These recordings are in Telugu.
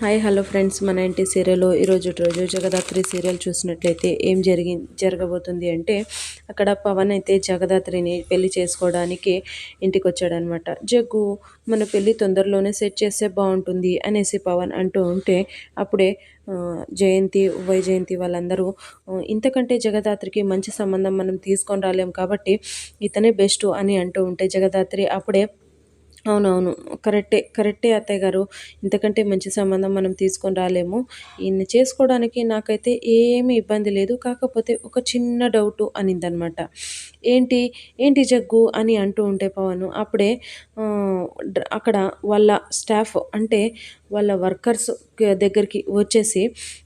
Hi hello friends. మన ఇంటి సీరియల్లో ఈరోజు రోజు జగదాత్రి సీరియల్ చూసినట్లయితే ఏం జరిగి జరగబోతుంది అంటే అక్కడ పవన్ అయితే జగదాత్రిని పెళ్ళి చేసుకోవడానికి ఇంటికి వచ్చాడనమాట జగ్గు మన పెళ్ళి తొందరలోనే సెట్ చేస్తే బాగుంటుంది అనేసి పవన్ అంటూ ఉంటే అప్పుడే జయంతి వైజయంతి వాళ్ళందరూ ఇంతకంటే జగదాత్రికి మంచి సంబంధం మనం తీసుకొని రాలేం కాబట్టి ఇతనే బెస్ట్ అని అంటూ ఉంటే జగదాత్రి అప్పుడే అవునవును. కరెక్టే కరెక్టే అత్తయ్య గారు. ఇంతకంటే మంచి సంబంధం మనం తీసుకొని రాలేము. ఈయన చేసుకోవడానికి నాకైతే ఏమీ ఇబ్బంది లేదు. కాకపోతే ఒక చిన్న డౌటు అనిందనమాట. ఏంటి ఏంటి జగ్గు అని అంటూ ఉంటే పవన్ అప్పుడే అక్కడ వాళ్ళ స్టాఫ్ అంటే వాళ్ళ వర్కర్స్ దగ్గరికి వచ్చేసి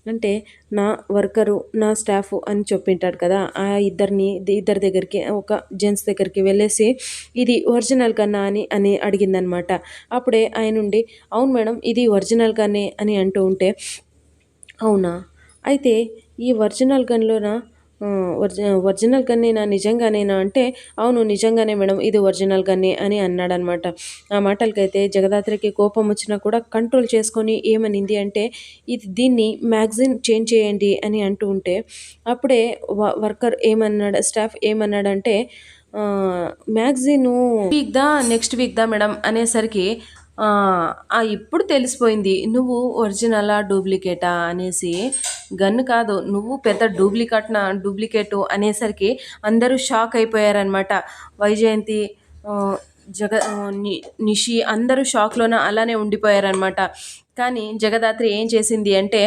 అంటే నా వర్కరు నా స్టాఫ్ అని చెప్పింటాడు కదా ఆ ఇద్దరిని ఇద్దరి దగ్గరికి ఒక జెంట్స్ దగ్గరికి వెళ్ళేసి ఇది ఒరిజినల్ కన్నా అని అని అడిగిందనమాట. అప్పుడే ఆయన ఉండి అవును మేడం ఇది ఒరిజినల్ గన్నే అని అంటూ ఉంటే అవునా? అయితే ఈ ఒరిజినల్ గన్లోన? ఒరిజి ఒరిజినల్ గన్నేనా నిజంగానేనా అంటే అవును నిజంగానే మేడం ఇది ఒరిజినల్ గన్నే అని అన్నాడనమాట. ఆ మాటలకైతే జగదాత్రికి కోపం వచ్చినా కూడా కంట్రోల్ చేసుకొని ఏమనింది అంటే ఇది దీన్ని మ్యాగజిన్ చేంజ్ చేయండి అని అంటూ ఉంటే అప్పుడే వర్కర్ ఏమన్నాడు స్టాఫ్ ఏమన్నాడంటే మ్యాగజీను వీక్ దా నెక్స్ట్ వీక్ దా మేడం అనేసరికి ఇప్పుడు తెలిసిపోయింది నువ్వు ఒరిజినలా డూప్లికేటా అనేసి గన్ కాదు నువ్వు పెద్ద డూప్లికేట్ డూప్లికేటు అనేసరికి అందరూ షాక్ అయిపోయారనమాట వైజయంతి జగ నిషి అందరూ షాక్లోన అలానే ఉండిపోయారనమాట కానీ జగదాత్రి ఏం చేసింది అంటే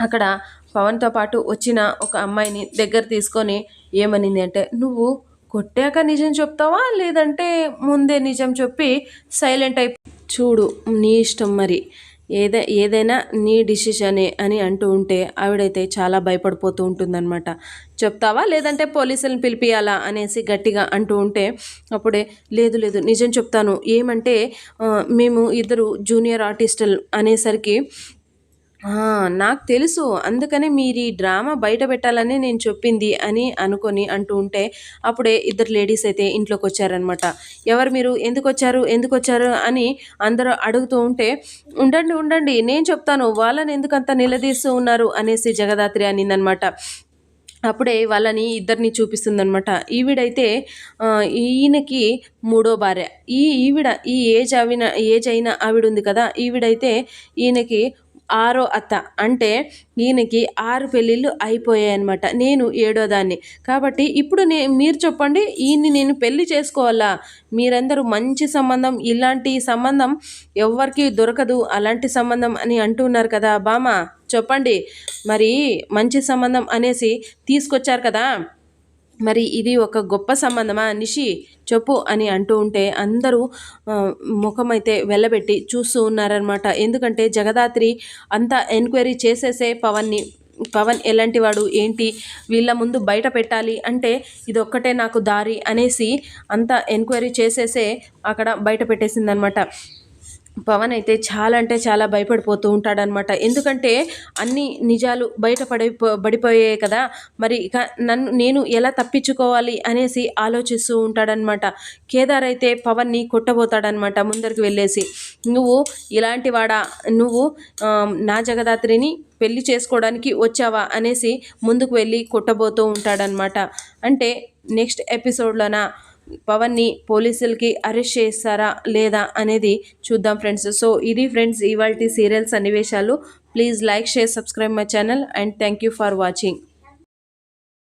అక్కడ పవన్తో పాటు వచ్చిన ఒక అమ్మాయిని దగ్గర తీసుకొని ఏమనింది అంటే నువ్వు కొట్టాక నిజం చెప్తావా? లేదంటే ముందే నిజం చెప్పి సైలెంట్ అయిపో చూడు నీ ఇష్టం మరి. ఏదై ఏదైనా నీ డిసిషనే అని అంటూ ఉంటే ఆవిడైతే చాలా భయపడిపోతూ ఉంటుందన్నమాట. చెప్తావా? లేదంటే పోలీసులను పిలిపియాలా అనేసి గట్టిగా అంటూ ఉంటే అప్పుడే లేదు లేదు నిజం చెప్తాను. ఏమంటే మేము ఇద్దరు జూనియర్ ఆర్టిస్టులు అనేసరికి నాకు తెలుసు. అందుకనే మీరు ఈ డ్రామా బయట పెట్టాలని నేను చెప్పింది అని అనుకొని అంటూ ఉంటే అప్పుడే ఇద్దరు లేడీస్ అయితే ఇంట్లోకి వచ్చారనమాట ఎవరు మీరు? ఎందుకు వచ్చారు ఎందుకు వచ్చారు అని అందరూ అడుగుతూ ఉంటే ఉండండి ఉండండి నేను చెప్తాను. వాళ్ళని ఎందుకంత నిలదీస్తూ ఉన్నారు? అనేసి జగదాత్రి అనిందనమాట అప్పుడే వాళ్ళని ఇద్దరిని చూపిస్తుందనమాట ఈవిడైతే ఈయనకి మూడో భార్య. ఈ ఈవిడ ఈ ఏజ్ అవిన ఏజ్ అయిన ఆవిడ ఉంది కదా ఈవిడైతే ఈయనకి ఆరో అత్త. అంటే ఈయనకి ఆరు పెళ్ళిళ్ళు అయిపోయాయి అనమాట నేను ఏడో దాన్ని కాబట్టి ఇప్పుడు నే మీరు చెప్పండి ఈయన్ని నేను పెళ్ళి చేసుకోవాలా? మీరందరూ మంచి సంబంధం ఇలాంటి సంబంధం ఎవరికి దొరకదు అలాంటి సంబంధం అని అంటున్నారు కదా బామ. చెప్పండి. మరి మంచి సంబంధం అనేసి తీసుకొచ్చారు కదా? మరి ఇది ఒక గొప్ప సంబంధమా నిషి చెప్పు అని అంటూ ఉంటే అందరూ ముఖమైతే వెళ్ళబెట్టి చూస్తూ ఉన్నారనమాట ఎందుకంటే జగదాత్రి అంతా ఎంక్వైరీ చేసేసే పవన్ని పవన్ ఎలాంటి వాడు ఏంటి వీళ్ళ ముందు బయట పెట్టాలి అంటే ఇది ఒక్కటే నాకు దారి అనేసి అంతా ఎంక్వైరీ చేసేసే అక్కడ బయట పెట్టేసిందనమాట పవన్ అయితే చాలా అంటే చాలా భయపడిపోతూ ఉంటాడనమాట ఎందుకంటే అన్ని నిజాలు బయటపడి పడిపోయాయి కదా. మరి ఇక నన్ను నేను ఎలా తప్పించుకోవాలి అనేసి ఆలోచిస్తూ ఉంటాడనమాట కేదార్ అయితే పవన్ని కొట్టబోతాడనమాట ముందరికి వెళ్ళేసి. నువ్వు ఇలాంటి వాడా? నువ్వు నా జగదాత్రిని పెళ్ళి చేసుకోవడానికి వచ్చావా? అనేసి ముందుకు వెళ్ళి కొట్టబోతూ ఉంటాడనమాట అంటే నెక్స్ట్ ఎపిసోడ్లోనా? పవన్ని పోలీసులకి అరెస్ట్ చేస్తారా లేదా అనేది చూద్దాం ఫ్రెండ్స్. సో ఇది ఫ్రెండ్స్ ఇవాళ సీరియల్ సన్నివేశాలు. Please like share subscribe my channel and thank you for watching.